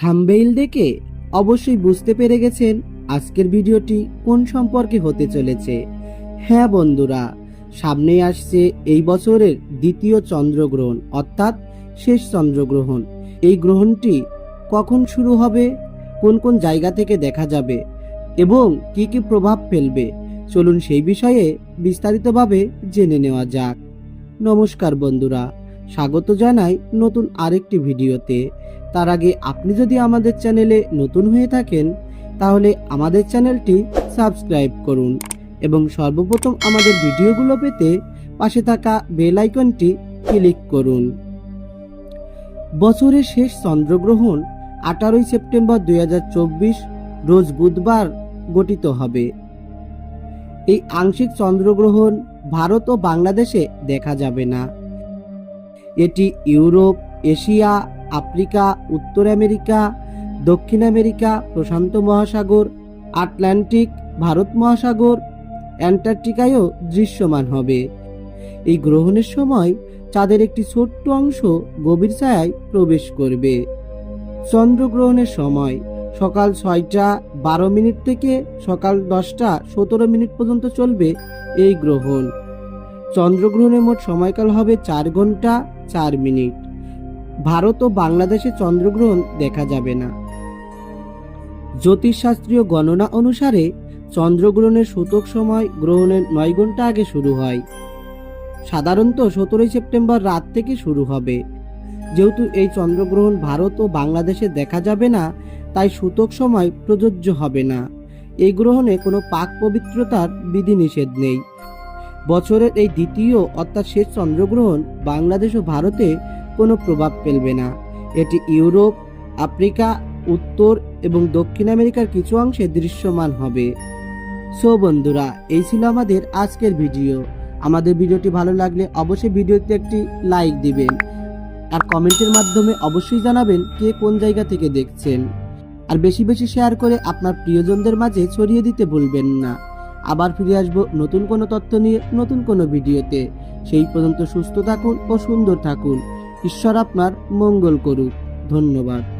থাম্বেইল দেখে অবশ্যই বুঝতে পেরে গেছেন আজকের ভিডিওটি কোন সম্পর্কে হতে চলেছে। হ্যাঁ বন্ধুরা, সামনেই আসছে এই বছরের দ্বিতীয় চন্দ্রগ্রহণ, অর্থাৎ শেষ চন্দ্রগ্রহণ। এই গ্রহণটি কখন শুরু হবে, কোন কোন জায়গা থেকে দেখা যাবে এবং কি কি প্রভাব ফেলবে, চলুন সেই বিষয়ে বিস্তারিতভাবে জেনে নেওয়া যাক। নমস্কার বন্ধুরা স্বাগত জানাই নতুন আরেকটি ভিডিওতে। তার আগে আপনি যদি আমাদের চ্যানেলে নতুন হয়ে থাকেন, তাহলে আমাদের চ্যানেলটি সাবস্ক্রাইব করুন এবং সর্বপ্রথম আমাদের ভিডিওগুলো পেতে পাশে থাকা বেল আইকনটি ক্লিক করুন। বছরের শেষ চন্দ্রগ্রহণ আঠারোই সেপ্টেম্বর দু হাজার চব্বিশ, রোজ বুধবার গঠিত হবে। এই আংশিক চন্দ্রগ্রহণ ভারত ও বাংলাদেশে দেখা যাবে না। এটি ইউরোপ, এশিয়া, আফ্রিকা, উত্তর আমেরিকা, দক্ষিণ আমেরিকা, প্রশান্ত মহাসাগর, আটলান্টিক, ভারত মহাসাগর, অ্যান্টার্কটিকায়ও দৃশ্যমান হবে। এই গ্রহণের সময় চাঁদের একটি ছোট্ট অংশ গভীর ছায়ায় প্রবেশ করবে। চন্দ্রগ্রহণের সময় সকাল ছয়টা বারো মিনিট থেকে সকাল দশটা সতেরো মিনিট পর্যন্ত চলবে এই গ্রহণ। চন্দ্রগ্রহণের মোট সময়কাল হবে চার ঘণ্টা চার মিনিট। ভারত ও বাংলাদেশে চন্দ্রগ্রহণ দেখা যাবে না। জ্যোতিষশাস্ত্রীয় গণনা অনুসারে চন্দ্রগ্রহণের সূতক সময় গ্রহণের নয় ঘণ্টা আগে শুরু হয়। সাধারণত সতেরোই সেপ্টেম্বর রাত থেকে শুরু হবে। যেহেতু এই চন্দ্রগ্রহণ ভারত ও বাংলাদেশে দেখা যাবে না, তাই সূতক সময় প্রযোজ্য হবে না। এই গ্রহণে কোনো পাক পবিত্রতার বিধিনিষেধ নেই। বছরের এই দ্বিতীয় অর্থাৎ শেষ চন্দ্রগ্রহণ বাংলাদেশ ও ভারতে কোনো প্রভাব ফেলবে না। এটি ইউরোপ, আফ্রিকা, উত্তর এবং দক্ষিণ আমেরিকার কিছু অংশে দৃশ্যমান হবে। সো বন্ধুরা, এই ছিল আমাদের আজকের ভিডিও। আমাদের ভিডিওটি ভালো লাগলে অবশ্যই ভিডিওতে একটি লাইক দিবেন আর কমেন্টের মাধ্যমে অবশ্যই জানাবেন কে কোন জায়গা থেকে দেখছেন। আর বেশি বেশি শেয়ার করে আপনার প্রিয়জনদের মাঝে ছড়িয়ে দিতে ভুলবেন না। আবার ফিরে আসব নতুন কোনো তথ্য নিয়ে নতুন কোনো ভিডিওতে। সেই পর্যন্ত সুস্থ থাকুন ও সুন্দর থাকুন। ঈশ্বর আপনার মঙ্গল করুক। ধন্যবাদ।